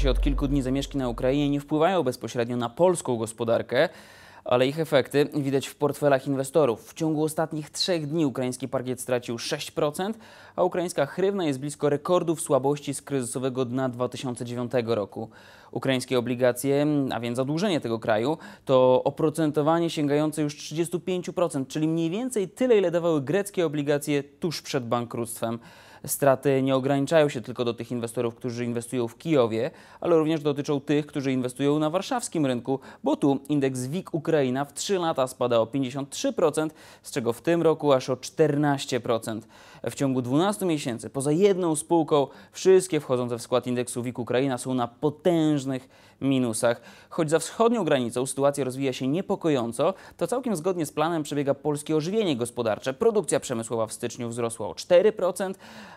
się od kilku dni zamieszki na Ukrainie nie wpływają bezpośrednio na polską gospodarkę, ale ich efekty widać w portfelach inwestorów. W ciągu ostatnich trzech dni ukraiński parkiet stracił 6%, a ukraińska hrywna jest blisko rekordów słabości z kryzysowego dna 2009 roku. Ukraińskie obligacje, a więc zadłużenie tego kraju, to oprocentowanie sięgające już 35%, czyli mniej więcej tyle, ile dawały greckie obligacje tuż przed bankructwem. Straty nie ograniczają się tylko do tych inwestorów, którzy inwestują w Kijowie, ale również dotyczą tych, którzy inwestują na warszawskim rynku, bo tu indeks WIG Ukraina w 3 lata spada o 53%, z czego w tym roku aż o 14%. W ciągu 12 miesięcy, poza jedną spółką, wszystkie wchodzące w skład indeksu WIG Ukraina są na potężnych minusach. Choć za wschodnią granicą sytuacja rozwija się niepokojąco, to całkiem zgodnie z planem przebiega polskie ożywienie gospodarcze. Produkcja przemysłowa w styczniu wzrosła o 4%,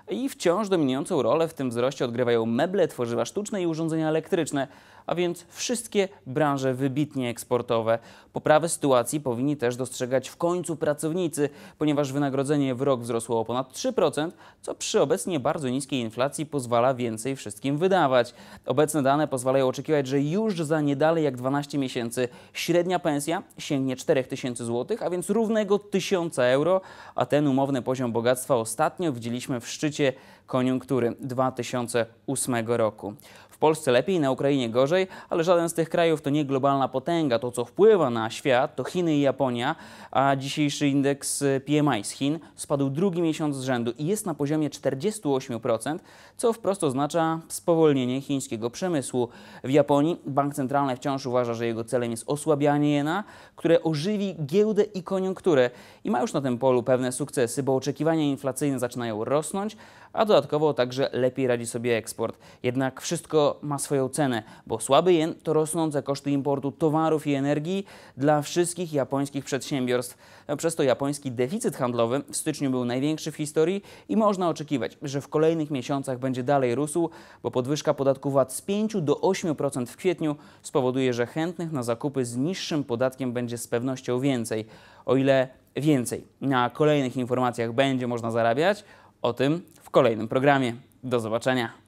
i wciąż dominującą rolę w tym wzroście odgrywają meble, tworzywa sztuczne i urządzenia elektryczne, a więc wszystkie branże wybitnie eksportowe. Poprawę sytuacji powinni też dostrzegać w końcu pracownicy, ponieważ wynagrodzenie w rok wzrosło o ponad 3%, co przy obecnie bardzo niskiej inflacji pozwala więcej wszystkim wydawać. Obecne dane pozwalają oczekiwać, że już za niedalej jak 12 miesięcy średnia pensja sięgnie 4000 zł, a więc równego 1000 euro, a ten umowny poziom bogactwa ostatnio widzieliśmy w szczycie szczycie koniunktury 2008 roku. W Polsce lepiej, na Ukrainie gorzej, ale żaden z tych krajów to nie globalna potęga. To, co wpływa na świat, to Chiny i Japonia, a dzisiejszy indeks PMI z Chin spadł drugi miesiąc z rzędu i jest na poziomie 48%, co wprost oznacza spowolnienie chińskiego przemysłu. W Japonii bank centralny wciąż uważa, że jego celem jest osłabianie jena, które ożywi giełdę i koniunkturę i ma już na tym polu pewne sukcesy, bo oczekiwania inflacyjne zaczynają rosnąć, a dodatkowo także lepiej radzi sobie eksport. Jednak wszystko ma swoją cenę, bo słaby jen to rosnące koszty importu towarów i energii dla wszystkich japońskich przedsiębiorstw. Przez to japoński deficyt handlowy w styczniu był największy w historii i można oczekiwać, że w kolejnych miesiącach będzie dalej rósł, bo podwyżka podatku VAT z 5 do 8% w kwietniu spowoduje, że chętnych na zakupy z niższym podatkiem będzie z pewnością więcej. O ile więcej na kolejnych informacjach będzie można zarabiać, o tym w kolejnym programie. Do zobaczenia.